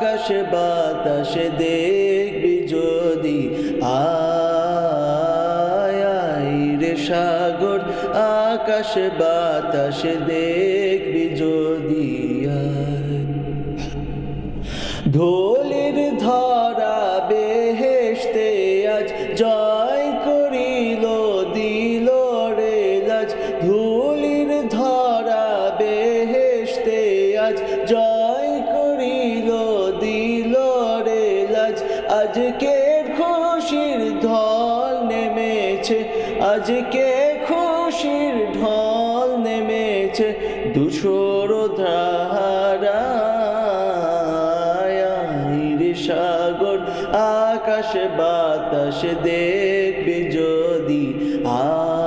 আকাশ বাতাসে দেখবি যদি আয় রে সাগর, আকাশ বাতাসে দেখবি যদি ঢোলের ধরা বেহেস্তে আজ জয় লাজ আজকের খুশির ঢল নেমেছে, আজকে খুশির ঢল নেমেছে দুশোর ধারা রে সাগর, আকাশ, বাতাস দেখবি যদি আয়।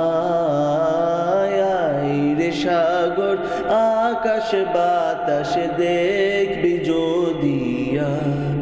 সাগর, আকাশ, বাতাস দেখবি যদি আয়।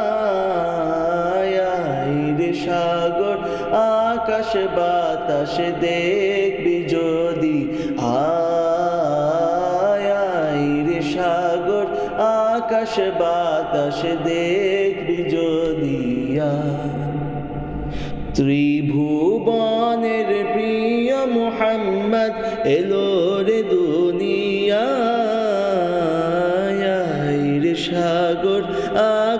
আকাশ বাতাস দেখবি যদি। আয় রে সাগর, আকাশ বাতাস দেখবি যদি। ত্রিভুবনের প্রিয় মোহাম্মদ, এলো রে দুনিয়ায়